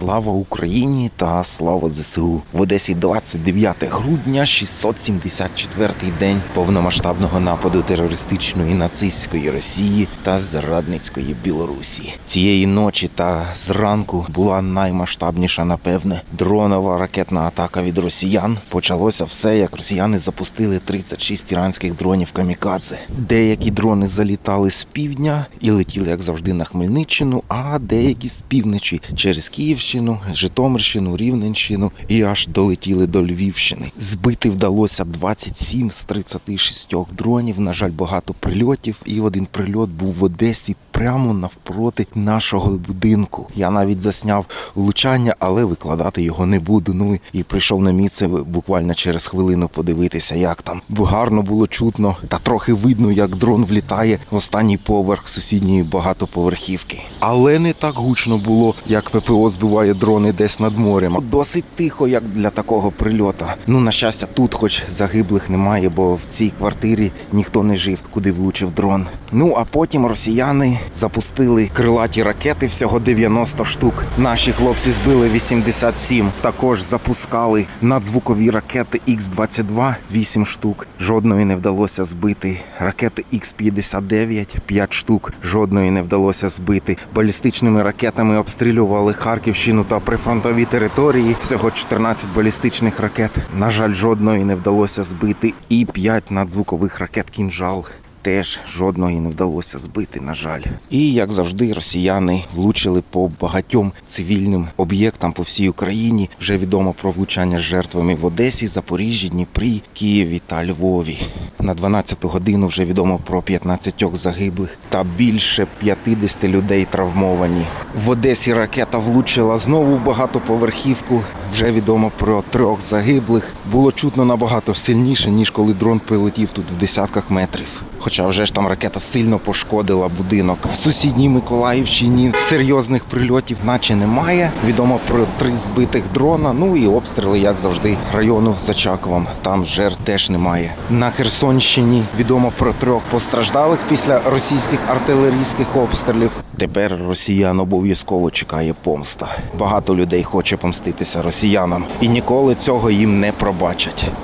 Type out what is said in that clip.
Слава Україні та слава ЗСУ. В Одесі 29 грудня, 674-й день повномасштабного нападу терористичної нацистської Росії та зрадницької Білорусі. Цієї ночі та зранку була наймасштабніша, напевне, дронова ракетна атака від росіян. Почалося все, як росіяни запустили 36 іранських дронів камікадзе. Деякі дрони залітали з півдня і летіли, як завжди, на Хмельниччину, а деякі з півночі через Київщину, Житомирщину, Рівненщину і аж долетіли до Львівщини. Збити вдалося 27 з 36 дронів. На жаль, багато прильотів. І один прильот був в Одесі прямо навпроти нашого будинку. Я навіть засняв влучання, але викладати його не буду. Ну і прийшов на місце буквально через хвилину подивитися, як там. Бо гарно було чутно та трохи видно, як дрон влітає в останній поверх сусідньої багатоповерхівки. Але не так гучно було, як ППО збиває дрони десь над морем. Досить тихо, як для такого прильота. Ну на щастя, тут, хоч загиблих немає, бо в цій квартирі ніхто не жив, куди влучив дрон. Ну а потім росіяни запустили крилаті ракети, всього 90 штук. Наші хлопці збили 87. Також запускали надзвукові ракети Х-22, 8 штук. Жодної не вдалося збити. Ракети Х-59, 5 штук. Жодної не вдалося збити. Балістичними ракетами обстрілювали Харківщину та прифронтові території. Всього 14 балістичних ракет. На жаль, жодної не вдалося збити. І 5 надзвукових ракет кінжал. Теж жодної не вдалося збити, на жаль. І як завжди, росіяни влучили по багатьом цивільним об'єктам по всій Україні. Вже відомо про влучання з жертвами в Одесі, Запоріжжі, Дніпрі, Києві та Львові. На 12-ту годину вже відомо про 15 загиблих та більше 50 людей травмовані. В Одесі ракета влучила знову в багатоповерхівку. Вже відомо про трьох загиблих. Було чутно набагато сильніше, ніж коли дрон прилетів тут в десятках метрів. Хоча вже ж там ракета сильно пошкодила будинок. В сусідній Миколаївщині серйозних прильотів, наче немає. Відомо про три збитих дрона. Ну і обстріли, як завжди, району за Чаковом. Там жертв теж немає. На Херсонщині відомо про трьох постраждалих після російських артилерійських обстрілів. Тепер росіян обов'язково чекає помста. Багато людей хоче помститися росіянам і ніколи цього їм не пробачать.